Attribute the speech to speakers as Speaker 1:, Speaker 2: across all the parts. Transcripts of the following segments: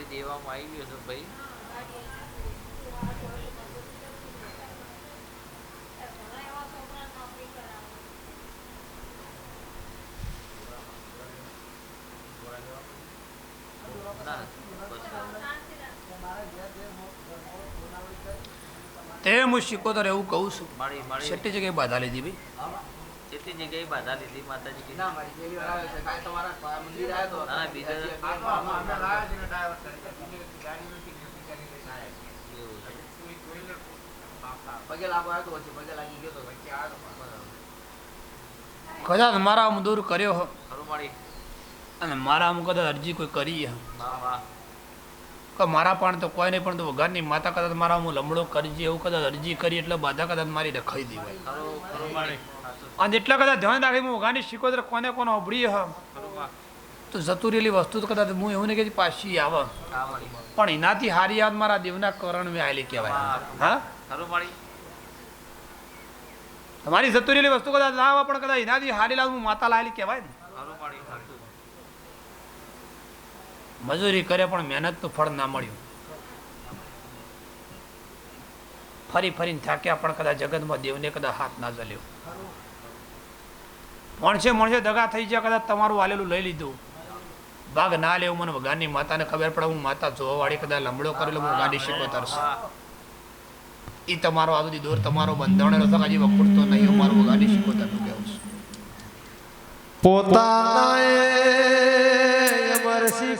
Speaker 1: ગાડી દેવામાં આવી ગયો છે ભાઈ.
Speaker 2: તે હું શીખોતર એવું કહું છું.
Speaker 1: મારી
Speaker 2: જગ્યાએ બાધા લીધી ભાઈ.
Speaker 1: જેટલી જગ્યાએ બાધા લીધી માતાજી
Speaker 3: ના મારી આવે છે કાંઈ તમારા મંદિર આવ્યો તો
Speaker 1: ના, બીજા-
Speaker 3: અમે લાવ્યા છે ડ્રાઈવર driver તરીકે. ગાડી નથી ગમતી લઈને આવ્યા
Speaker 1: એવું છે.
Speaker 3: કોઈ જોઈને પગે લાગો આવ્યો તો પગે લાગી ગયો તો વચ્ચે આવ્યો
Speaker 2: કદાચ મારા આમ દૂર કર્યો અને મારા આમ કદાચ અરજી કોઈ કરી હે.
Speaker 1: વાહ વાહ.
Speaker 2: કે મારા પણ તો કોઈ નહીં પણ તો વઘારની માતા કદાચ મારા હું લમડો કરજી એવું કદાચ અરજી કરી એટલે બાધા કદાચ મારી રખાઈ દેવાય. અને એટલા કદાચ ધ્યાન રાખી હું વઘાની શીખોતર કોને કોને અભળી હ. તો જતું રહેલી વસ્તુ તો કદાચ હું એવું નહીં કે પાછી આવે. પણ એનાથી હારી યાદ મારા દેવના કરણ મેં આવેલી કહેવાય. હા. તમારી જતું રહેલી વસ્તુ કદાચ ના આવે પણ કદાચ એનાથી હારી લાવ હું માતા લાયેલી કહેવાય ને
Speaker 1: ખરું મારી સાચું
Speaker 2: મજૂરી કરે પણ મહેનતનું ફળ ના મળ્યું. ફરી ફરીને થાક્યા પણ કદાચ જગતમાં દેવને કદાચ હાથ ના જલ્યો. મણસે મણસે દગા થઈ ગયા, કદાચ તમારું વાલેલું લઈ લીધું. ભાગ ના લેવું મને ગાની માતાને ખબર પડે, હું માતા જોવા વાળી કદાચ લમડો કરેલો, હું ગાડી શીખો તરશે એ તમારો આ બધી દોર, તમારો બંધાણેલો તો હજી વખોડતો નહીં મારું ગાડી શીખો તરનું કહેવું છું.
Speaker 4: પોતાના અમરસી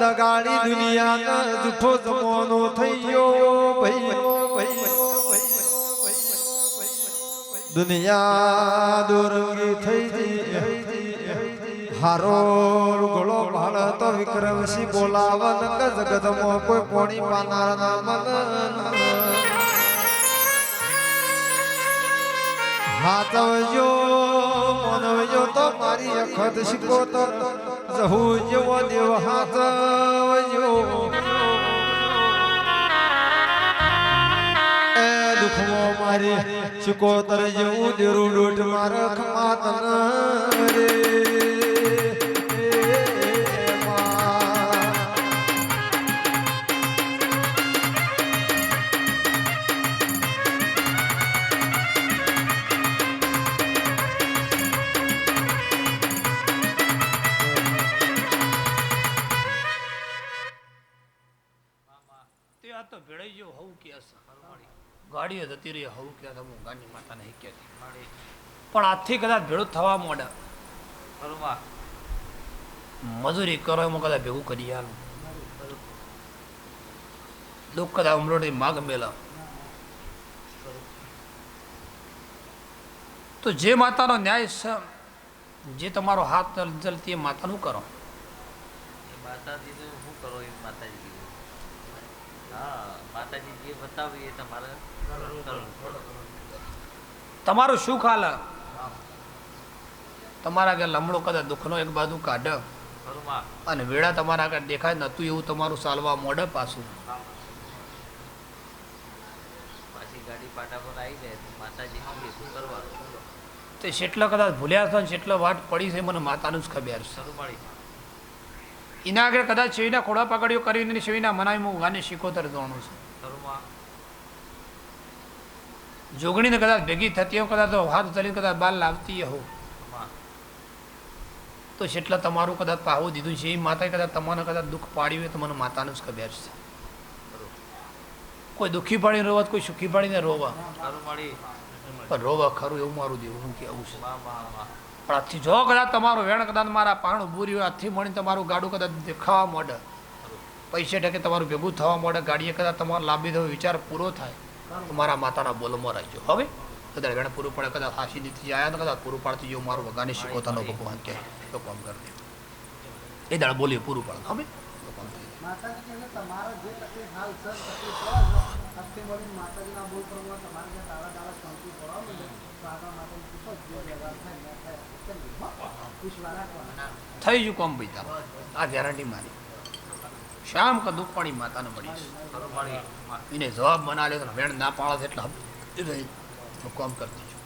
Speaker 4: દગાડી દુનિયા જૂઠો જમાનો થઈ ગયો. દુનિયા દોરંગી થઈ ગઈ હારો ગળો ભાળ તો વિક્રમસિંહ બોલાવન કે જગતમાં કોઈ પોણી પાનાર ના મન હાથવજો મનવજો તો મારી અખત શીખો તો જહુ જેવો દેવ હાથવજો દુખમાં મારી શીકોતર જેવું દેરું ડોટ મારખ માતન રે
Speaker 2: તે આ તો ભેળાઈ હવું કે ગાડીઓ જતી રહી હવું કે હું ગાંધી માતા નહીં પણ આજથી કદાચ ભેળું થવા માંડે.
Speaker 1: ખરું
Speaker 2: મજૂરી કરો એમાં કદાચ ભેગું કરી આલું. દુઃખ કદાચ ઉમરોડી માગ મેલા. તો જે માતાનો ન્યાય જે તમારો હાથ જલતી એ માતાનું કરો.
Speaker 1: એ માતાજીનું શું કરો? એ માતાજી માતાજી જે બતાવી એ તમારે
Speaker 2: તમારું સુખ હાલ તમારા આગળ લમડો કદાચ દુઃખનો એક બાજુ કાઢ. અને વેળા તમારા આગળ દેખાય નતું એવું તમારું ચાલવા મોડે પાછું.
Speaker 1: ગાડી પાટા પર આવી જાય માતાજી શું કરવાનું?
Speaker 2: તે જેટલા કદાચ ભૂલ્યા છો ને જેટલા વાટ પડી છે મને માતાનું જ ખબર છે. એના આગળ કદાચ શિવના ખોડા પકડ્યો કરીને શિવના મનાવી હું ગાને શીખોતર જોવાનું છું. જોગણીને કદાચ ભેગી થતી હોય કદાચ તો હાથ ચલીને કદાચ બાર લાવતી હો. તો જેટલા તમારું કદાચ પાવું દીધું છે એ માતાએ કદાચ તમને કદાચ દુઃખ પાડ્યું હોય તો મને માતાનું જ ખબર છે. કોઈ દુઃખી પાડીને રોવા કોઈ સુખી પાડીને રોવા? પણ રોવા ખરું એવું મારું દેવું કેવું છે? પણ આજથી જો કદાચ તમારું વેણ કદાચ મારા પાણ બુરી હોય આજથી મળી તમારું ગાડું કદાચ દેખાવા માંડે પૈસે ટકે તમારું ભેગું થવા માટે ગાડીએ કદાચ તમારો લાંબી થયો વિચાર પૂરો થાય તો મારા માતાના બોલમાં રહેજો. હવે? કદાચ વેણ પૂરું પડે કદાચ હાસી નીતિ આવ્યા તો કદાચ પૂરું પાડતી જેવું મારું વગાને શીખોતાનો ભગવાન કહે તો કામ કરી દે. એ દાડ બોલીએ પૂરું પાડ. હવે? થઈ ગયું કોમ ભાઈ તારો. આ ગેરંટી મારી. શામ કદું પાણી માતાને
Speaker 1: મળી
Speaker 2: એને જવાબ મના લે વેણ ના પાળે એટલે હું કામ કરતી છું